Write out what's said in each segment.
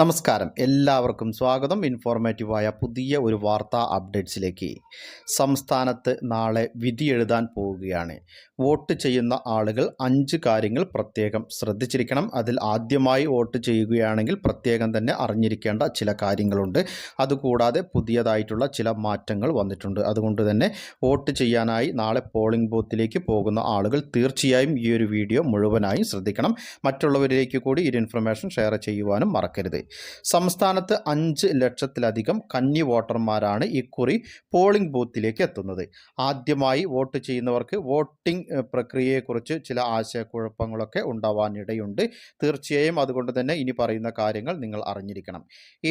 നമസ്കാരം. എല്ലാവർക്കും സ്വാഗതം. ഇൻഫോർമേറ്റീവായ പുതിയ ഒരു വാർത്താ അപ്ഡേറ്റ്സിലേക്ക്. സംസ്ഥാനത്ത് നാളെ വിധി എഴുതാൻ പോവുകയാണ്. വോട്ട് ചെയ്യുന്ന ആളുകൾ അഞ്ച് കാര്യങ്ങൾ പ്രത്യേകം ശ്രദ്ധിച്ചിരിക്കണം. അതിൽ ആദ്യമായി വോട്ട് ചെയ്യുകയാണെങ്കിൽ പ്രത്യേകം തന്നെ അറിഞ്ഞിരിക്കേണ്ട ചില കാര്യങ്ങളുണ്ട്. അതുകൂടാതെ പുതിയതായിട്ടുള്ള ചില മാറ്റങ്ങൾ വന്നിട്ടുണ്ട്. അതുകൊണ്ട് തന്നെ വോട്ട് ചെയ്യാനായി നാളെ പോളിംഗ് ബൂത്തിലേക്ക് പോകുന്ന ആളുകൾ തീർച്ചയായും ഈ ഒരു വീഡിയോ മുഴുവനായും ശ്രദ്ധിക്കണം. മറ്റുള്ളവരിലേക്ക് കൂടി ഈ ഇൻഫർമേഷൻ ഷെയർ ചെയ്യുവാനും മറക്കരുത്. സംസ്ഥാനത്ത് അഞ്ച് ലക്ഷത്തിലധികം കന്നി വോട്ടർമാരാണ് ഇക്കുറി പോളിംഗ് ബൂത്തിലേക്ക് എത്തുന്നത്. ആദ്യമായി വോട്ട് ചെയ്യുന്നവർക്ക് വോട്ടിംഗ് പ്രക്രിയയെക്കുറിച്ച് ചില ആശയക്കുഴപ്പങ്ങളൊക്കെ ഉണ്ടാവാനിടയുണ്ട്. തീർച്ചയായും അതുകൊണ്ട് തന്നെ ഇനി പറയുന്ന കാര്യങ്ങൾ നിങ്ങൾ അറിഞ്ഞിരിക്കണം.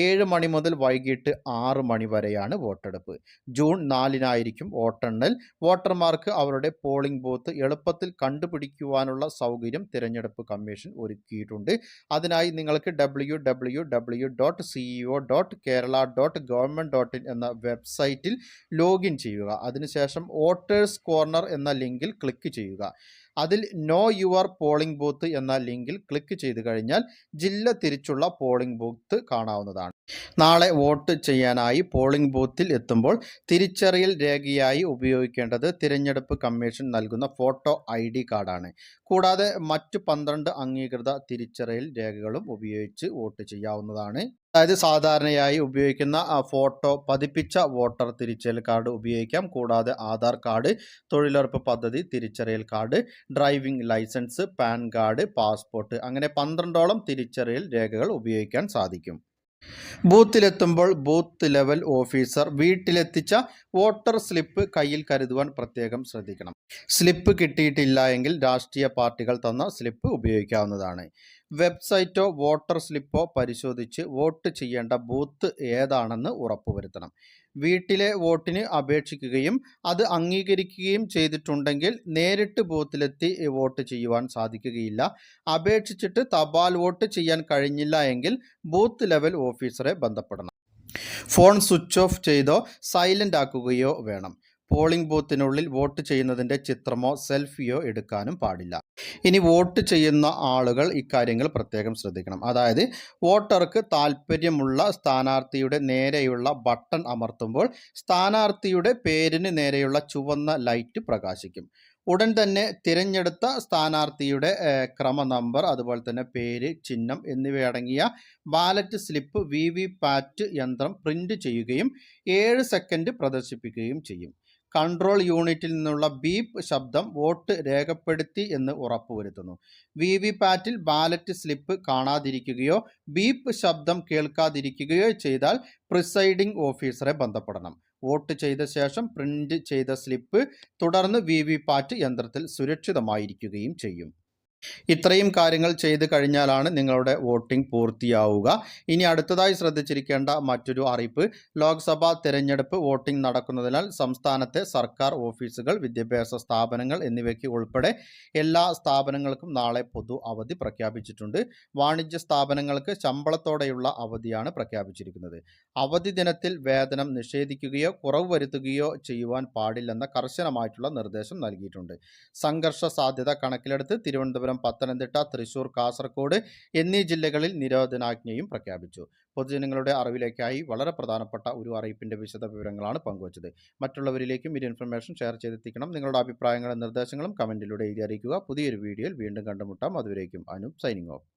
ഏഴ് മണി മുതൽ വൈകിട്ട് ആറ് മണി വരെയാണ് വോട്ടെടുപ്പ്. ജൂൺ നാലിനായിരിക്കും വോട്ടെണ്ണൽ. വോട്ടർമാർക്ക് അവരുടെ പോളിംഗ് ബൂത്ത് എളുപ്പത്തിൽ കണ്ടുപിടിക്കുവാനുള്ള സൗകര്യം തിരഞ്ഞെടുപ്പ് കമ്മീഷൻ ഒരുക്കിയിട്ടുണ്ട്. അതിനായി നിങ്ങൾക്ക് W W W dot CEO dot Kerala dot government dot in എന്ന വെബ്സൈറ്റിൽ ലോഗിൻ ചെയ്യുക. അതിനുശേഷം വോട്ടേഴ്സ് കോർണർ എന്ന ലിങ്കിൽ ക്ലിക്ക് ചെയ്യുക. അതിൽ നോ യുവർ പോളിംഗ് ബൂത്ത് എന്ന ലിങ്കിൽ ക്ലിക്ക് ചെയ്ത് കഴിഞ്ഞാൽ ജില്ല തിരിച്ചുള്ള പോളിംഗ് ബൂത്ത് കാണാവുന്നതാണ്. നാളെ വോട്ട് ചെയ്യാനായി പോളിംഗ് ബൂത്തിൽ എത്തുമ്പോൾ തിരിച്ചറിയൽ രേഖയായി ഉപയോഗിക്കേണ്ടത് തിരഞ്ഞെടുപ്പ് കമ്മീഷൻ നൽകുന്ന ഫോട്ടോ ഐ ഡി കാർഡാണ് കൂടാതെ മറ്റ് പന്ത്രണ്ട് അംഗീകൃത തിരിച്ചറിയൽ രേഖകളും ഉപയോഗിച്ച് വോട്ട് ചെയ്യാവുന്നതാണ്. അതായത് സാധാരണയായി ഉപയോഗിക്കുന്ന ഫോട്ടോ പതിപ്പിച്ച വോട്ടർ തിരിച്ചറിയൽ കാർഡ് ഉപയോഗിക്കാം. കൂടാതെ ആധാർ കാർഡ് തൊഴിലുറപ്പ് പദ്ധതി തിരിച്ചറിയൽ card driving licence PAN card passport അങ്ങനെ പന്ത്രണ്ടോളം തിരിച്ചറിയൽ രേഖകൾ ഉപയോഗിക്കാൻ സാധിക്കും. ബൂത്തിലെത്തുമ്പോൾ ബൂത്ത് ലെവൽ ഓഫീസർ വീട്ടിലെത്തിച്ച വോട്ടർ സ്ലിപ്പ് കയ്യിൽ കരുതുവാൻ പ്രത്യേകം ശ്രദ്ധിക്കണം. സ്ലിപ്പ് കിട്ടിയിട്ടില്ല എങ്കിൽ രാഷ്ട്രീയ പാർട്ടികൾ തന്ന സ്ലിപ്പ് ഉപയോഗിക്കാവുന്നതാണ്. വെബ്സൈറ്റോ വോട്ടർ സ്ലിപ്പോ പരിശോധിച്ച് വോട്ട് ചെയ്യേണ്ട ബൂത്ത് ഏതാണെന്ന് ഉറപ്പുവരുത്തണം. വീട്ടിലെ വോട്ടിന് അപേക്ഷിക്കുകയും അത് അംഗീകരിക്കുകയും ചെയ്തിട്ടുണ്ടെങ്കിൽ നേരിട്ട് ബൂത്തിലെത്തി വോട്ട് ചെയ്യുവാൻ സാധിക്കുകയില്ല. അപേക്ഷിച്ചിട്ട് തപാൽ വോട്ട് ചെയ്യാൻ കഴിഞ്ഞില്ല എങ്കിൽ ബൂത്ത് ലെവൽ ഓഫീസറെ ബന്ധപ്പെടണം. ഫോൺ സ്വിച്ച് ഓഫ് ചെയ്തോ സൈലന്റ് ആക്കുകയോ വേണം. പോളിംഗ് ബൂത്തിനുള്ളിൽ വോട്ട് ചെയ്യുന്നതിന്റെ ചിത്രമോ സെൽഫിയോ എടുക്കാനും പാടില്ല. ഇനി വോട്ട് ചെയ്യുന്ന ആളുകൾ ഇക്കാര്യങ്ങൾ പ്രത്യേകം ശ്രദ്ധിക്കണം. അതായത് വോട്ടർക്ക് താല്പര്യമുള്ള സ്ഥാനാർത്ഥിയുടെ നേരെയുള്ള ബട്ടൺ അമർത്തുമ്പോൾ സ്ഥാനാർത്ഥിയുടെ പേരിന് നേരെയുള്ള ചുവന്ന ലൈറ്റ് പ്രകാശിക്കും. ഉടൻ തന്നെ തിരഞ്ഞെടുത്ത സ്ഥാനാർത്ഥിയുടെ ക്രമ നമ്പർ അതുപോലെ തന്നെ പേര് ചിഹ്നം എന്നിവയടങ്ങിയ ballot slip V V PAT യന്ത്രം പ്രിന്റ് ചെയ്യുകയും ഏഴ് സെക്കൻഡ് പ്രദർശിപ്പിക്കുകയും ചെയ്യും. കൺട്രോൾ യൂണിറ്റിൽ നിന്നുള്ള ബീപ്പ് ശബ്ദം വോട്ട് രേഖപ്പെടുത്തി എന്ന് ഉറപ്പുവരുത്തുന്നു. വി വി പാറ്റിൽ ബാലറ്റ് സ്ലിപ്പ് കാണാതിരിക്കുകയോ ബീപ്പ് ശബ്ദം കേൾക്കാതിരിക്കുകയോ ചെയ്താൽ പ്രിസൈഡിംഗ് ഓഫീസറെ ബന്ധപ്പെടണം. വോട്ട് ചെയ്ത ശേഷം പ്രിന്റ് ചെയ്ത സ്ലിപ്പ് തുടർന്ന് വി വി പാറ്റ് യന്ത്രത്തിൽ സുരക്ഷിതമായിരിക്കുകയും ചെയ്യും. ഇത്രയും കാര്യങ്ങൾ ചെയ്ത് കഴിഞ്ഞാലാണ് നിങ്ങളുടെ വോട്ടിംഗ് പൂർത്തിയാവുക. ഇനി അടുത്തതായി ശ്രദ്ധിച്ചിരിക്കേണ്ട മറ്റൊരു അറിയിപ്പ് ലോക്സഭാ തെരഞ്ഞെടുപ്പ് വോട്ടിംഗ് നടക്കുന്നതിനാൽ സംസ്ഥാനത്തെ സർക്കാർ ഓഫീസുകൾ വിദ്യാഭ്യാസ സ്ഥാപനങ്ങൾ എന്നിവയ്ക്ക് ഉൾപ്പെടെ എല്ലാ സ്ഥാപനങ്ങൾക്കും നാളെ പൊതു അവധി പ്രഖ്യാപിച്ചിട്ടുണ്ട്. വാണിജ്യ സ്ഥാപനങ്ങൾക്ക് ശമ്പളത്തോടെയുള്ള അവധിയാണ് പ്രഖ്യാപിച്ചിരിക്കുന്നത്. അവധി ദിനത്തിൽ വേതനം നിഷേധിക്കുകയോ കുറവ് വരുത്തുകയോ ചെയ്യുവാൻ പാടില്ലെന്ന കർശനമായിട്ടുള്ള നിർദ്ദേശം നൽകിയിട്ടുണ്ട്. സംഘർഷ സാധ്യത കണക്കിലെടുത്ത് തിരുവനന്തപുരം പത്തനംതിട്ട തൃശൂർ കാസർഗോഡ് എന്നീ ജില്ലകളിൽ നിരോധനാജ്ഞയും പ്രഖ്യാപിച്ചു. പൊതുജനങ്ങളുടെ അറിവിലേക്കായി വളരെ പ്രധാനപ്പെട്ട ഒരു അറിയിപ്പിന്റെ വിശദ വിവരങ്ങളാണ് പങ്കുവച്ചത്. മറ്റുള്ളവരിലേക്കും ഈ ഇൻഫർമേഷൻ ഷെയർ ചെയ്തെത്തിക്കണം. നിങ്ങളുടെ അഭിപ്രായങ്ങളും നിർദ്ദേശങ്ങളും കമന്റിലൂടെ എഴുതി അറിയിക്കുക. പുതിയൊരു വീഡിയോയിൽ വീണ്ടും കണ്ടുമുട്ടാം. അതുവരേക്കും അനു സൈനിങ് ഓഫ്